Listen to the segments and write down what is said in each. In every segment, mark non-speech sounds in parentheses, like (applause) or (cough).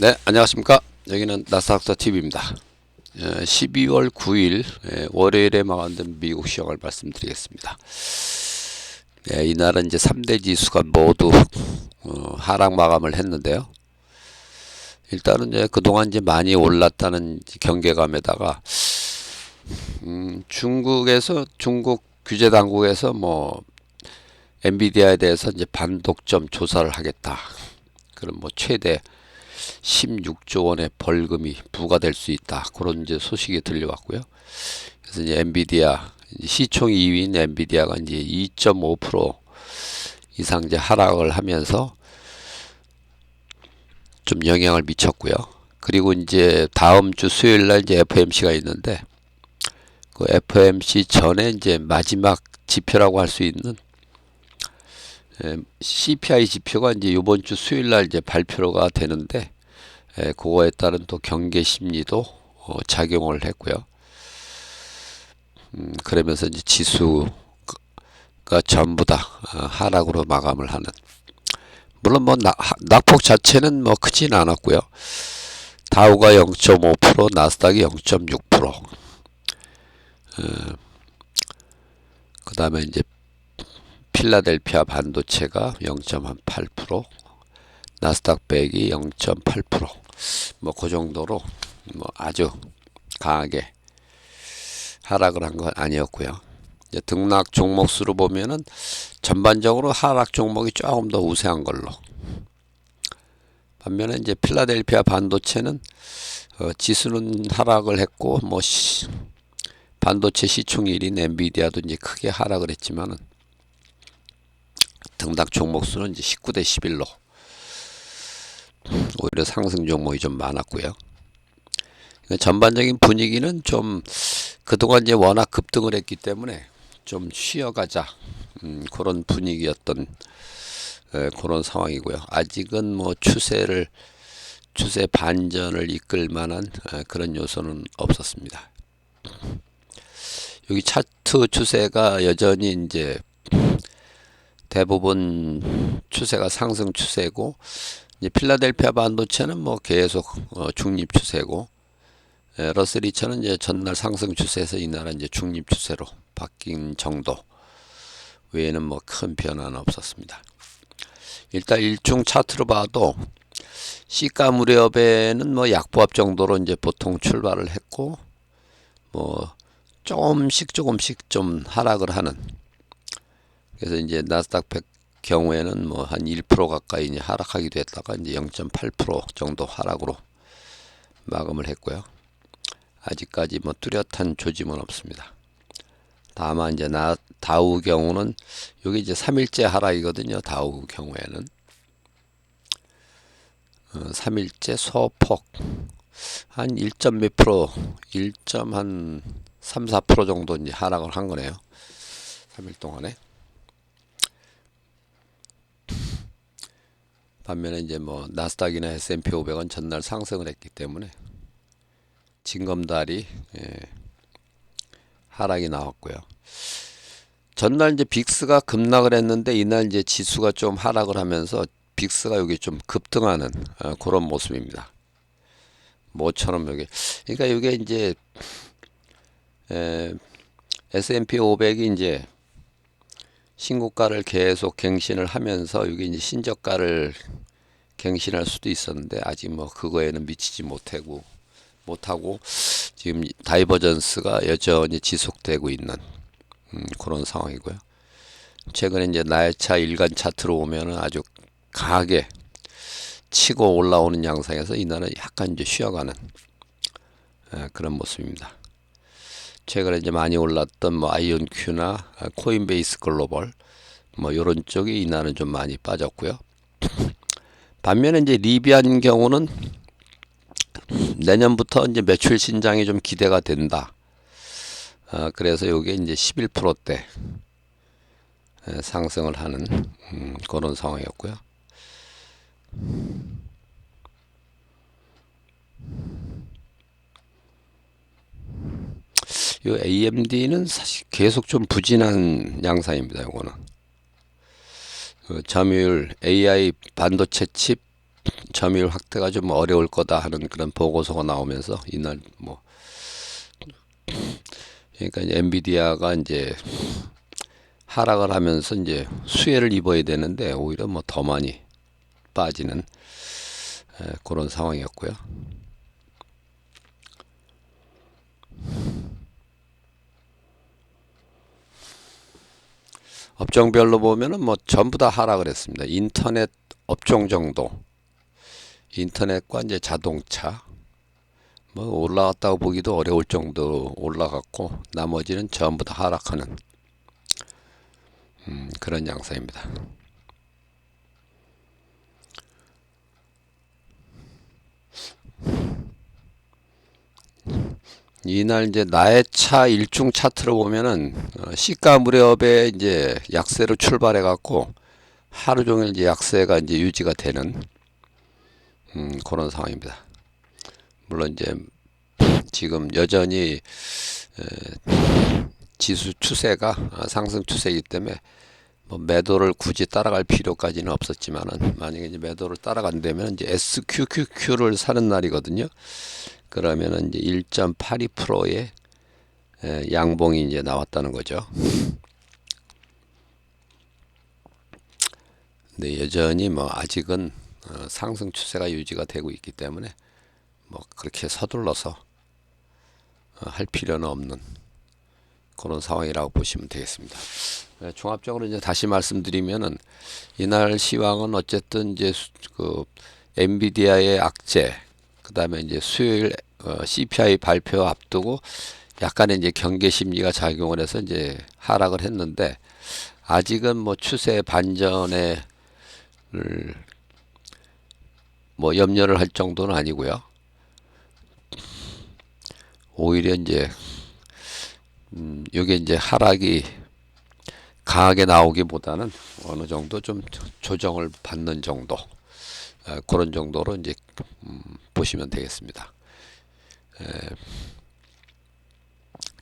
네, 안녕하십니까. 여기는 나스닥터 TV입니다. 12월 9일 예, 월요일에 마감된 미국 시황을 말씀드리겠습니다. 네, 이날은 이제 3대 지수가 모두 어, 하락 마감을 했는데요. 일단은 이제 그동안 이제 많이 올랐다는 경계감에다가 음, 중국에서 중국 규제 당국에서 뭐 엔비디아에 대해서 이제 반독점 조사를 하겠다. 그럼 뭐 최대 16조 원의 벌금이 부과될 수 있다. 그런 이제 소식이 들려왔고요. 그래서 이제 엔비디아 시총 2위인 엔비디아가 이제 2.5% 이상 이제 하락을 하면서 좀 영향을 미쳤고요. 그리고 이제 다음 주 수요일 날 이제 FMC가 있는데 그 FMC 전에 이제 마지막 지표라고 할 수 있는 에, CPI 지표가 이제 이번 주 수요일 날 이제 발표가 되는데 에, 그거에 따른 또 경계 심리도 어, 작용을 했고요. 음, 그러면서 이제 지수가 전부 다 어, 하락으로 마감을 하는. 물론 뭐 나, 하- 낙폭 자체는 뭐 크진 않았고요. 다우가 0.5%, 나스닥이 0.6%. 어, 그 다음에 이제 필라델피아 반도체가 0.8%, 나스닥 100이 0.8%. 뭐 그 정도로 뭐 아주 강하게 하락을 한 건 아니었고요. 이제 등락 종목 수로 보면은 전반적으로 하락 종목이 조금 더 우세한 걸로. 반면에 이제 필라델피아 반도체는 어, 지수는 하락을 했고 뭐 시, 반도체 시총 1인 엔비디아도 이제 크게 하락을 했지만은 등락 종목 수는 이제 19대 11로 오히려 상승 종목이 좀 많았고요. 그러니까 전반적인 분위기는 좀 그동안 이제 워낙 급등을 했기 때문에 좀 쉬어가자 음, 그런 분위기였던 에, 그런 상황이고요. 아직은 뭐 추세를 추세 반전을 이끌 만한 에, 그런 요소는 없었습니다. 여기 차트 추세가 여전히 이제 대부분 추세가 상승 추세고 이제 필라델피아 반도체는 뭐 계속 어, 중립 추세고 에, 러셀 2천은 이제 전날 상승 추세에서 이날은 이제 중립 추세로 바뀐 정도 외에는 뭐 큰 변화는 없었습니다. 일단 일중 차트로 봐도 시가 무렵에는 뭐 약보합 정도로 이제 보통 출발을 했고 뭐 조금씩 조금씩 좀 하락을 하는 그래서 이제 나스닥 100 경우에는 뭐 한 1% 가까이 이제 하락하기도 했다가 이제 0.8% 정도 하락으로 마감을 했고요. 아직까지 뭐 뚜렷한 조짐은 없습니다. 다만 이제 나 다우 경우는 여기 이제 3일째 하락이거든요. 다우 경우에는 어, 3일째 소폭 한 1점 몇 프로 1점 한 3 4% 정도 이제 하락을 한 거네요. 3일 동안에 반면에 이제 뭐 나스닥이나 S&P 500은 전날 상승을 했기 때문에 징검다리 예, 하락이 나왔고요. 전날 이제 빅스가 급락을 했는데 이날 이제 지수가 좀 하락을 하면서 빅스가 여기 좀 급등하는 어, 그런 모습입니다. 모처럼 여기 그러니까 이게 이제 에, S&P 500이 이제 신고가를 계속 갱신을 하면서 이게 이제 신저가를 갱신할 수도 있었는데 아직 뭐 그거에는 미치지 못하고 못하고 지금 다이버전스가 여전히 지속되고 있는 음, 그런 상황이고요. 최근에 이제 나의차 일간 차트로 보면은 아주 강하게 치고 올라오는 양상에서 이날은 약간 이제 쉬어가는 에, 그런 모습입니다. 최근에 이제 많이 올랐던 뭐 아이온큐나 코인베이스 글로벌 뭐 요런 쪽이 이날은 좀 많이 빠졌고요. (clears throat) 반면에 이제 리비안 경우는 내년부터 이제 매출 신장이 좀 기대가 된다. 어, 그래서 요게 이제 11%대 상승을 하는 음, 그런 상황이었고요. 요 AMD는 사실 계속 좀 부진한 양상입니다. 요거는 그 점유율 AI 반도체 칩 점유율 확대가 좀 어려울 거다 하는 그런 보고서가 나오면서 이날 뭐 그러니까 이제 엔비디아가 이제 하락을 하면서 이제 수혜를 입어야 되는데 오히려 뭐 더 많이 빠지는 에, 그런 상황이었고요. 업종별로 보면은 뭐 전부 다 하락을 했습니다. 인터넷 업종 정도, 인터넷과 이제 자동차, 뭐 올라갔다고 보기도 어려울 정도로 올라갔고 나머지는 전부 다 하락하는 음, 그런 양상입니다. 이날 이제 나의 차 일중 차트를 보면은 어, 시가 무렵에 이제 약세로 출발해 갖고 하루 종일 이제 약세가 이제 유지가 되는 음, 그런 상황입니다. 물론 이제 지금 여전히 에, 지수 추세가 아, 상승 추세이기 때문에 뭐 매도를 굳이 따라갈 필요까지는 없었지만은 만약에 이제 매도를 따라간다면 이제 SQQQ를 사는 날이거든요. 그러면은 이제 1.82%의 양봉이 이제 나왔다는 거죠. 근데 여전히 뭐 아직은 어, 상승 추세가 유지가 되고 있기 때문에 뭐 그렇게 서둘러서 어, 할 필요는 없는 그런 상황이라고 보시면 되겠습니다. 네, 종합적으로 이제 다시 말씀드리면은 이날 시황은 어쨌든 이제 수- 그 엔비디아의 악재 그 다음에 이제 수요일 어, CPI 발표 앞두고 약간의 이제 경계 심리가 작용을 해서 이제 하락을 했는데 아직은 뭐 추세 반전에 뭐 염려를 할 정도는 아니고요. 오히려 이제 음, 요게 이제 하락이 강하게 나오기보다는 어느 정도 좀 조- 조정을 받는 정도 에, 그런 정도로 이제 음, 보시면 되겠습니다. 에,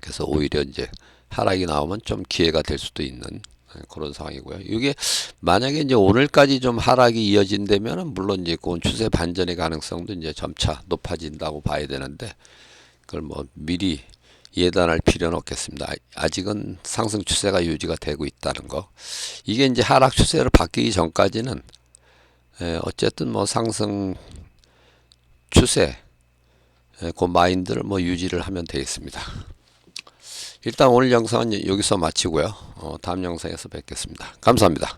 그래서 오히려 이제 하락이 나오면 좀 기회가 될 수도 있는 에, 그런 상황이고요. 이게 만약에 이제 오늘까지 좀 하락이 이어진다면은 물론 이제 그건 추세 반전의 가능성도 이제 점차 높아진다고 봐야 되는데 그걸 뭐 미리 예단할 필요는 없겠습니다. 아- 아직은 상승 추세가 유지가 되고 있다는 거. 이게 이제 하락 추세로 바뀌기 전까지는 에, 어쨌든 뭐 상승 추세 에, 그 마인드를 뭐 유지를 하면 되겠습니다. 일단 오늘 영상은 여기서 마치고요. 어, 다음 영상에서 뵙겠습니다. 감사합니다.